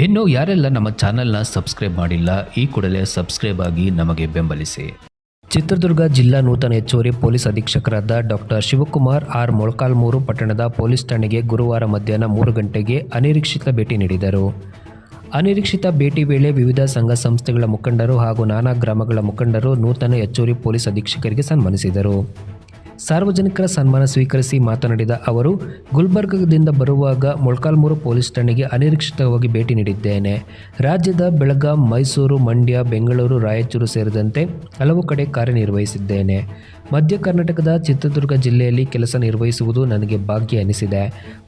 ಇನ್ನು ಯಾರೆಲ್ಲ ನಮ್ಮ ಚಾನೆಲ್ನ ಸಬ್ಸ್ಕ್ರೈಬ್ ಮಾಡಿಲ್ಲ, ಈ ಕೂಡಲೇ ಸಬ್ಸ್ಕ್ರೈಬ್ ಆಗಿ ನಮಗೆ ಬೆಂಬಲಿಸಿ. ಚಿತ್ರದುರ್ಗ ಜಿಲ್ಲಾ ನೂತನ ಹೆಚ್ಚುವರಿ ಪೊಲೀಸ್ ಅಧೀಕ್ಷಕರಾದ ಡಾಕ್ಟರ್ ಶಿವಕುಮಾರ್ ಆರ್ ಮೊಳಕಾಲ್ಮೂರು ಪಟ್ಟಣದ ಪೊಲೀಸ್ ಠಾಣೆಗೆ ಗುರುವಾರ ಮಧ್ಯಾಹ್ನ ಮೂರು ಗಂಟೆಗೆ ಅನಿರೀಕ್ಷಿತ ಭೇಟಿ ನೀಡಿದರು. ಅನಿರೀಕ್ಷಿತ ಭೇಟಿ ವೇಳೆ ವಿವಿಧ ಸಂಘ ಸಂಸ್ಥೆಗಳ ಮುಖಂಡರು ಹಾಗೂ ನಾನಾ ಗ್ರಾಮಗಳ ಮುಖಂಡರು ನೂತನ ಹೆಚ್ಚುವರಿ ಪೊಲೀಸ್ ಅಧೀಕ್ಷಕರಿಗೆ ಸನ್ಮಾನಿಸಿದರು. ಸಾರ್ವಜನಿಕರ ಸನ್ಮಾನ ಸ್ವೀಕರಿಸಿ ಮಾತನಾಡಿದ ಅವರು, ಗುಲ್ಬರ್ಗದಿಂದ ಬರುವಾಗ ಮೊಳಕಾಲ್ಮೂರು ಪೊಲೀಸ್ ಠಾಣೆಗೆ ಅನಿರೀಕ್ಷಿತವಾಗಿ ಭೇಟಿ ನೀಡಿದ್ದೇನೆ. ರಾಜ್ಯದ ಬೆಳಗಾಂ, ಮೈಸೂರು, ಮಂಡ್ಯ, ಬೆಂಗಳೂರು, ರಾಯಚೂರು ಸೇರಿದಂತೆ ಹಲವು ಕಡೆ ಕಾರ್ಯನಿರ್ವಹಿಸಿದ್ದೇನೆ. ಮಧ್ಯ ಕರ್ನಾಟಕದ ಚಿತ್ರದುರ್ಗ ಜಿಲ್ಲೆಯಲ್ಲಿ ಕೆಲಸ ನಿರ್ವಹಿಸುವುದು ನನಗೆ ಭಾಗ್ಯ ಎನಿಸಿದೆ.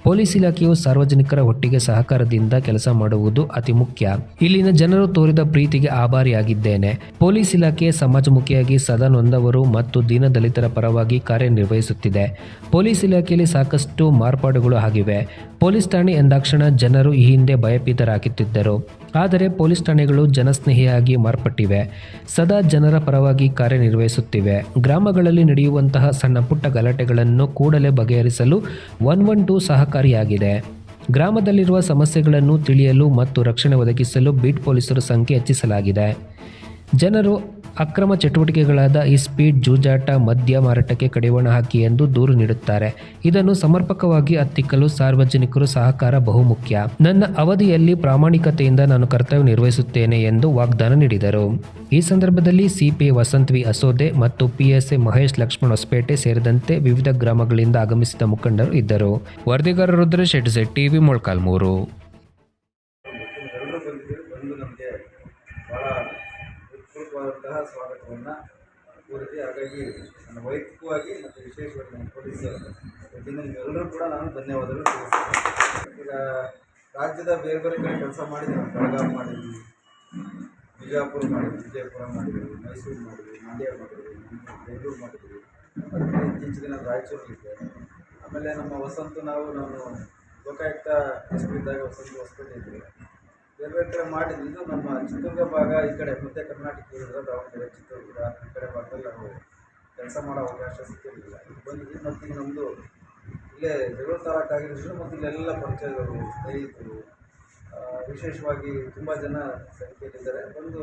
ಪೊಲೀಸ್ ಇಲಾಖೆಯು ಸಾರ್ವಜನಿಕರ ಒಟ್ಟಿಗೆ ಸಹಕಾರದಿಂದ ಕೆಲಸ ಮಾಡುವುದು ಅತಿ ಮುಖ್ಯ. ಇಲ್ಲಿನ ಜನರು ತೋರಿದ ಪ್ರೀತಿಗೆ ಆಭಾರಿಯಾಗಿದ್ದೇನೆ. ಪೊಲೀಸ್ ಇಲಾಖೆ ಸಮಾಜಮುಖಿಯಾಗಿ ಸದಾ ನೊಂದವರು ಮತ್ತು ದೀನದಲಿತರ ಪರವಾಗಿ ಕಾರ್ಯನಿರ್ವಹಿಸುತ್ತಿದೆ. ಪೊಲೀಸ್ ಇಲಾಖೆಯಲ್ಲಿ ಸಾಕಷ್ಟು ಮಾರ್ಪಾಡುಗಳು ಆಗಿವೆ. ಪೊಲೀಸ್ ಠಾಣೆ ಎಂದಾಕ್ಷಣ ಜನರು ಈ ಹಿಂದೆ ಭಯಭೀತರಾಗುತ್ತಿದ್ದರು. ಆದರೆ ಪೊಲೀಸ್ ಠಾಣೆಗಳು ಜನಸ್ನೇಹಿಯಾಗಿ ಮಾರ್ಪಟ್ಟಿವೆ. ಸದಾ ಜನರ ಪರವಾಗಿ ಕಾರ್ಯನಿರ್ವಹಿಸುತ್ತಿವೆ. ಗ್ರಾಮಗಳಲ್ಲಿ ನಡೆಯುವಂತಹ ಸಣ್ಣ ಪುಟ್ಟ ಗಲಾಟೆಗಳನ್ನು ಕೂಡಲೇ ಬಗೆಹರಿಸಲು ಒನ್ ಒನ್ ಟೂ ಸಹಕಾರಿಯಾಗಿದೆ. ಗ್ರಾಮದಲ್ಲಿರುವ ಸಮಸ್ಯೆಗಳನ್ನು ತಿಳಿಯಲು ಮತ್ತು ರಕ್ಷಣೆ ಒದಗಿಸಲು ಬೀಟ್ ಪೊಲೀಸರ ಸಂಖ್ಯೆ ಹೆಚ್ಚಿಸಲಾಗಿದೆ. ಜನರು ಅಕ್ರಮ ಚಟುವಟಿಕೆಗಳಾದ ಈ ಸ್ಪೀಡ್ ಜೂಜಾಟ, ಮದ್ಯ ಮಾರಾಟಕ್ಕೆ ಕಡಿವಾಣ ಹಾಕಿ ಎಂದು ದೂರು ನೀಡುತ್ತಾರೆ. ಇದನ್ನು ಸಮರ್ಪಕವಾಗಿ ಹತ್ತಿಕ್ಕಲು ಸಾರ್ವಜನಿಕರು ಸಹಕಾರ ಬಹುಮುಖ್ಯ. ನನ್ನ ಅವಧಿಯಲ್ಲಿ ಪ್ರಾಮಾಣಿಕತೆಯಿಂದ ನಾನು ಕರ್ತವ್ಯ ನಿರ್ವಹಿಸುತ್ತೇನೆ ಎಂದು ವಾಗ್ದಾನ ನೀಡಿದರು. ಈ ಸಂದರ್ಭದಲ್ಲಿ ಸಿಪಿ ವಸಂತ್ ವಿ ಅಸೋದೆ ಮತ್ತು ಪಿಎಸ್ಎ ಮಹೇಶ್ ಲಕ್ಷ್ಮಣ್ ಹೊಸಪೇಟೆ ಸೇರಿದಂತೆ ವಿವಿಧ ಗ್ರಾಮಗಳಿಂದ ಆಗಮಿಸಿದ ಮುಖಂಡರು ಇದ್ದರು. ವರದಿಗಾರ ರುದ್ರೇಶ್ ಎಡ್ಸೆ ಟಿವಿ ಮೊಳಕಾಲ್ಮೂರು. ಸ್ವಾಗತವನ್ನು ಕೋರಿದೆ ಹಾಗಾಗಿ ನನ್ನ ವೈಯಕ್ತಿಕವಾಗಿ ಮತ್ತು ವಿಶೇಷವಾಗಿ ನಮ್ಮ ಪೊಲೀಸ್ ಎಲ್ಲರೂ ಕೂಡ ನಾನು ಧನ್ಯವಾದಗಳು ತಿಳಿಸ್ತೇನೆ. ಈಗ ರಾಜ್ಯದ ಬೇರೆ ಬೇರೆ ಕಡೆ ಕೆಲಸ ಮಾಡಿದ್ದೀವಿ ಬೆಳಗಾವಿ ಮಾಡಿದ್ವಿ, ಬಿಜಾಪುರ ಮಾಡಿದ್ವಿ, ವಿಜಯಪುರ ಮಾಡಿದ್ವಿ, ಮೈಸೂರು ಮಾಡಿದ್ವಿ, ಮಂಡ್ಯ ಮಾಡಿದ್ವಿ, ಬೆಂಗಳೂರು ಮಾಡಿದ್ವಿ. ಅದಕ್ಕೆ ಇತ್ತೀಚಿನ ದಿನ ರಾಯಚೂರಲ್ಲಿದ್ದೆ ಆಮೇಲೆ ನಮ್ಮ ವಸಂತ ನಾವು ನಾನು ಲೋಕಾಯುಕ್ತ ಎಸ್ ವಸಂತ ಹೊಸಪೇಟೆ ಇದ್ವಿ ಬೇರೆ ಮಾಡಿದ್ವಿ ಇದು ನಮ್ಮ ಚಿತ್ರದುರ್ಗ ಭಾಗ ಈ ಕಡೆ ಮಧ್ಯ ಕರ್ನಾಟಕ ಇರೋದ್ರ ದಾವಣಗೆರೆ, ಚಿತ್ರದುರ್ಗ ಈ ಕಡೆ ಭಾಗದಲ್ಲಿ ನಾವು ಕೆಲಸ ಮಾಡೋ ಅವಕಾಶ ಸಿಕ್ಕಿರಲಿಲ್ಲ. ಇಲ್ಲಿ ಬಂದಿದ್ವಿ ಮತ್ತು ನಮ್ಮದು ಇಲ್ಲೇ ಜಗಳ ತಾಲೂಕು ಆಗಿರೋದ್ರಿಂದ ಮತ್ತು ಇಲ್ಲೆಲ್ಲ ಪರಿಚಯದವರು ಸ್ನೇಹಿತರು ವಿಶೇಷವಾಗಿ ತುಂಬ ಜನ ಸಂಖ್ಯೆಯಲ್ಲಿದ್ದಾರೆ. ಒಂದು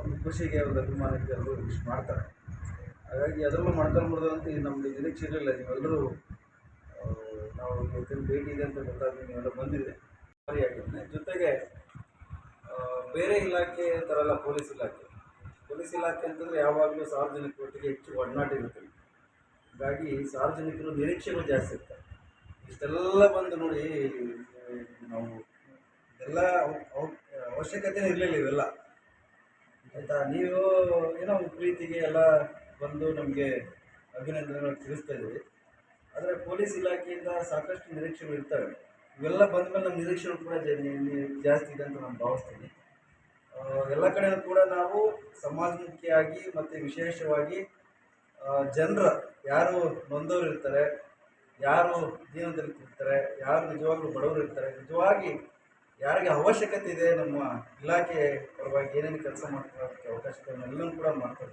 ಒಂದು ಖುಷಿಗೆ ಒಂದು ಅಭಿಮಾನಕ್ಕೆ ಎಲ್ಲರೂ ವಿಶ್ ಮಾಡ್ತಾರೆ. ಹಾಗಾಗಿ ಅದರಲ್ಲೂ ಮಾಡ್ಕೊಂಡು ಅಂತ ನಮ್ಮದು ನಿರೀಕ್ಷೆ ಇರಲಿಲ್ಲ. ನೀವೆಲ್ಲರೂ ನಾವು ಭೇಟಿ ಇದೆ ಅಂತ ಗೊತ್ತಾದ್ರೆ ನೀವೆಲ್ಲ ಬಂದಿದೆ ಭಾರಿಯಾಗಿದ್ದೇನೆ ಜೊತೆಗೆ ಬೇರೆ ಇಲಾಖೆ ಅಂತಾರಲ್ಲ, ಪೊಲೀಸ್ ಇಲಾಖೆ. ಪೊಲೀಸ್ ಇಲಾಖೆ ಅಂತಂದರೆ ಯಾವಾಗಲೂ ಸಾರ್ವಜನಿಕರೊಟ್ಟಿಗೆ ಹೆಚ್ಚು ಒಡನಾಟ ಇರುತ್ತೆ ಹಾಗಾಗಿ ಸಾರ್ವಜನಿಕರು ನಿರೀಕ್ಷೆಗಳು ಜಾಸ್ತಿ ಇರ್ತವೆ. ಇಷ್ಟೆಲ್ಲ ಬಂದು ನೋಡಿ ನಾವು ಎಲ್ಲ ಅವ- ಅವ- ಅವಶ್ಯಕತೆ ಇರಲಿಲ್ಲ ಇವೆಲ್ಲ. ಆಯಿತಾ? ನೀವು ಏನೋ ಪ್ರೀತಿಗೆ ಎಲ್ಲ ಬಂದು ನಮಗೆ ಅಭಿನಂದನೆಗಳು ತಿಳಿಸ್ತಾ ಇದ್ದೀವಿ. ಆದರೆ ಪೊಲೀಸ್ ಇಲಾಖೆಯಿಂದ ಸಾಕಷ್ಟು ನಿರೀಕ್ಷೆಗಳು ಇರ್ತವೆ. ಇವೆಲ್ಲ ಬಂದ ಮೇಲೆ ನಮ್ಮ ನಿರೀಕ್ಷೆಗಳು ಕೂಡ ಜಾಸ್ತಿ ಇದೆ ಅಂತ ನಾನು ಭಾವಿಸ್ತೀನಿ. ಎಲ್ಲ ಕಡೆಯೂ ಕೂಡ ನಾವು ಸಮಾಜಮುಖಿಯಾಗಿ ಮತ್ತು ವಿಶೇಷವಾಗಿ ಜನರ ಯಾರು ನೊಂದವರು ಇರ್ತಾರೆ, ಯಾರು ಜೀವನದಲ್ಲಿ ಇರ್ತಾರೆ ಯಾರು ನಿಜವಾಗ್ಲೂ ಬಡವರು ಇರ್ತಾರೆ, ನಿಜವಾಗಿ ಯಾರಿಗೆ ಅವಶ್ಯಕತೆ ಇದೆ ನಮ್ಮ ಇಲಾಖೆ ಪರವಾಗಿ ಏನೇನು ಕೆಲಸ ಮಾಡ್ಕೊಳ್ಳೋಕ್ಕೆ ಅವಕಾಶಗಳನ್ನೆಲ್ಲವೂ ಕೂಡ ಮಾಡ್ತಾ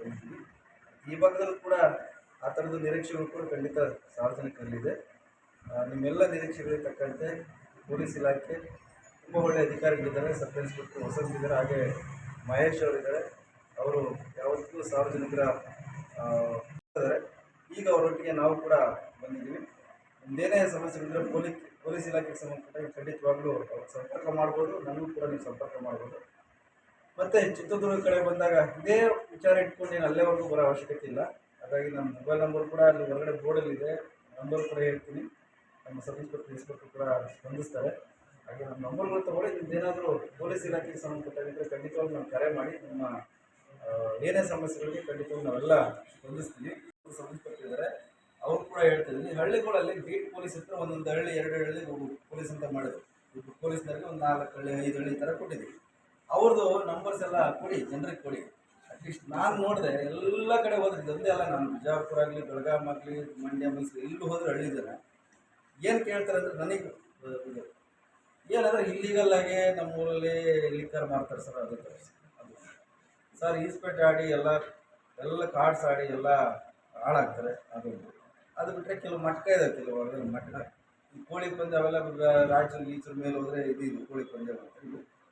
ಈ ಭಾಗದಲ್ಲೂ ಕೂಡ ಆ ಥರದ ನಿರೀಕ್ಷೆಗಳು ಕೂಡ ಖಂಡಿತ ಸಾರ್ವಜನಿಕರಲ್ಲಿದೆ. ನಿಮ್ಮೆಲ್ಲ ನಿರೀಕ್ಷೆಗಳಿಗೆ ತಕ್ಕಂತೆ ಪೊಲೀಸ್ ಇಲಾಖೆ ತುಂಬ ಒಳ್ಳೆಯ ಅಧಿಕಾರಿಗಳಿದ್ದಾರೆ. ಸಬ್ ಇನ್ಸ್ಪೆಕ್ಟರ್ ಇದ್ದಾರೆ, ಹಾಗೆ ಮಹೇಶ್ ಅವರಿದ್ದಾರೆ. ಅವರು ಯಾವತ್ತೂ ಸಾರ್ವಜನಿಕರ. ಈಗ ಅವರೊಟ್ಟಿಗೆ ನಾವು ಕೂಡ ಬಂದಿದ್ದೀವಿ. ಒಂದೇನೇ ಸಮಸ್ಯೆಗಳಿದ್ರೆ ಪೊಲೀಸ್ ಪೊಲೀಸ್ ಇಲಾಖೆಗೆ ಸಂಬಂಧಪಟ್ಟ ಖಂಡಿತವಾಗ್ಲೂ ಅವ್ರಿಗೆ ಸಂಪರ್ಕ ಮಾಡ್ಬೋದು. ನನಗೂ ಕೂಡ ನೀವು ಸಂಪರ್ಕ ಮಾಡ್ಬೋದು. ಮತ್ತು ಚಿತ್ರದುರ್ಗ ಕಡೆ ಬಂದಾಗ ಇದೇ ವಿಚಾರ ಇಟ್ಕೊಂಡು ನೀನು ಅಲ್ಲೇವರೆಗೂ ಬರೋ ಅವಶ್ಯಕತೆ ಇಲ್ಲ. ಹಾಗಾಗಿ ನಮ್ಮ ಮೊಬೈಲ್ ನಂಬರ್ ಕೂಡ ಅಲ್ಲಿ ಹೊರಗಡೆ ಬೋರ್ಡಲ್ಲಿದೆ ನಂಬರ್ ಕೂಡ ಹೇಳ್ತೀನಿ. ನಮ್ಮ ಸಬ್ ಇನ್ಸ್ಪೆಕ್ಟರ್ ಇನ್ಸ್ಪೆಕ್ಟರ್ ಕೂಡ ಸ್ಪಂದಿಸ್ತಾರೆ. ಹಾಗೆ ನಮ್ಮ ನಂಬರ್ಗಳು ತಗೊಳ್ಳಿ ನಿಮ್ದೇನಾದರೂ ಪೊಲೀಸ್ ಇಲಾಖೆಗೆ ಸಂಬಂಧಪಟ್ಟಾಗಿದ್ದರೆ ಖಂಡಿತವಾಗಿ ನಾವು ಕರೆ ಮಾಡಿ, ನಮ್ಮ ಏನೇ ಸಮಸ್ಯೆಗಳಿಗೆ ಖಂಡಿತವಾಗಿ ನಾವೆಲ್ಲ ಸ್ಪಂದಿಸ್ತೀವಿ. ಸಬ್ ಇನ್ಸ್ಪೆಕ್ಟರ್ ಇದ್ದಾರೆ ಅವ್ರು ಕೂಡ ಹೇಳ್ತಿದ್ದೀನಿ ಹಳ್ಳಿಗಳಲ್ಲಿ ಬೀಟ್ ಪೊಲೀಸ್ ಹತ್ರ ಒಂದೊಂದು ಹಳ್ಳಿ, ಎರಡು ಹಳ್ಳಿ ಪೊಲೀಸ್ ಅಂತ ಮಾಡಿದ್ರು. ಇಬ್ಬರು ಪೊಲೀಸ್ನಲ್ಲಿ ಒಂದು ನಾಲ್ಕು ಹಳ್ಳಿ, ಐದು ಹಳ್ಳಿ ಥರ ಕೊಟ್ಟಿದ್ದೀವಿ. ಅವ್ರದ್ದು ನಂಬರ್ಸ್ ಎಲ್ಲ ಕೊಡಿ, ಜನರಿಗೆ ಕೊಡಿ. ಅಟ್ಲೀಸ್ಟ್ ನಾನು ನೋಡಿದೆ, ಎಲ್ಲ ಕಡೆ ಹೋದ್ರೆ ಅಲ್ಲ, ನಾನು ಬಿಜಾಪುರ ಆಗಲಿ ಬೆಳಗಾಮ್ ಆಗಲಿ, ಮಂಡ್ಯ, ಮೈಸೂರು, ಎಲ್ಲೂ ಹೋದ್ರೆ ಹಳ್ಳಿ ಜನ ಏನು ಕೇಳ್ತಾರೆ ಅಂದರೆ ನನಗೆ ಇದು ಏನಂದರೆ ಇಲ್ಲಿಗಲ್ ನಮ್ಮ ಊರಲ್ಲಿ ಲಿಕ್ಕರ್ ಮಾಡ್ತಾರೆ ಸರ್, ಅದು ಅದು. ಸರ್ ಈಸ್ಪೇಟೆ ಆಡಿ ಎಲ್ಲ ಎಲ್ಲ ಕಾರ್ಡ್ಸ್ ಆಡಿ ಎಲ್ಲ ಹಾಳಾಗ್ತಾರೆ, ಅದು. ಅದು ಬಿಟ್ಟರೆ ಕೆಲವು ಮಟ್ಕ ಇದೆ, ಕೆಲವು ಮಟ್ಕ. ಈ ಕೋಳಿ ಪಂದ್ಯ ಅವೆಲ್ಲ ರಾಯಚೂರು ಗೀಚೂರು ಮೇಲೆ ಹೋದರೆ ಇದು ಇದು ಕೋಳಿ ಪಂದ್ಯ.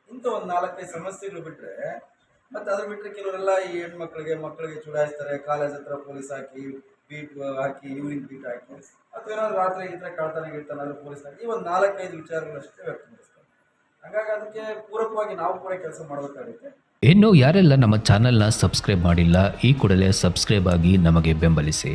ಇಂಥ ಒಂದು ನಾಲ್ಕೈದು ಸಮಸ್ಯೆಗಳು ಬಿಟ್ರೆ, ಮತ್ತೆ ಅದ್ರ ಬಿಟ್ಟರೆ ಕೆಲವರೆಲ್ಲ ಈ ಹೆಣ್ಮಕ್ಳಿಗೆ ಮಕ್ಕಳಿಗೆ ಚುಡಾಯಿಸ್ತಾರೆ, ಕಾಲೇಜ್ ಹತ್ರ ಪೊಲೀಸ್ ಹಾಕಿ ಬೀಟ್ ಹಾಕಿ ಈವ್ನಿಂಗ್ ಬೀಟ್ ಹಾಕಿ, ಅಥವಾ ಏನಾದ್ರು ರಾತ್ರಿ ಈ ಥರ ಗಿಳ್ತನ ಆದ್ರೆ ಪೊಲೀಸ್ ಹಾಕಿ ಈ ಒಂದು ನಾಲ್ಕೈದು ವಿಚಾರಗಳಷ್ಟೇ ವ್ಯಕ್ತಪಡಿಸ್ತಾರೆ. ಹಾಗಾಗಿ ಅದಕ್ಕೆ ಪೂರಕವಾಗಿ ನಾವು ಕೂಡ ಕೆಲಸ ಮಾಡಬೇಕಾಗುತ್ತೆ. ಇನ್ನು ಯಾರೆಲ್ಲ ನಮ್ಮ ಚಾನೆಲ್ನ ಸಬ್ಸ್ಕ್ರೈಬ್ ಮಾಡಿಲ್ಲ, ಈ ಕೂಡಲೇ ಸಬ್ಸ್ಕ್ರೈಬ್ ಆಗಿ ನಮಗೆ ಬೆಂಬಲಿಸಿ.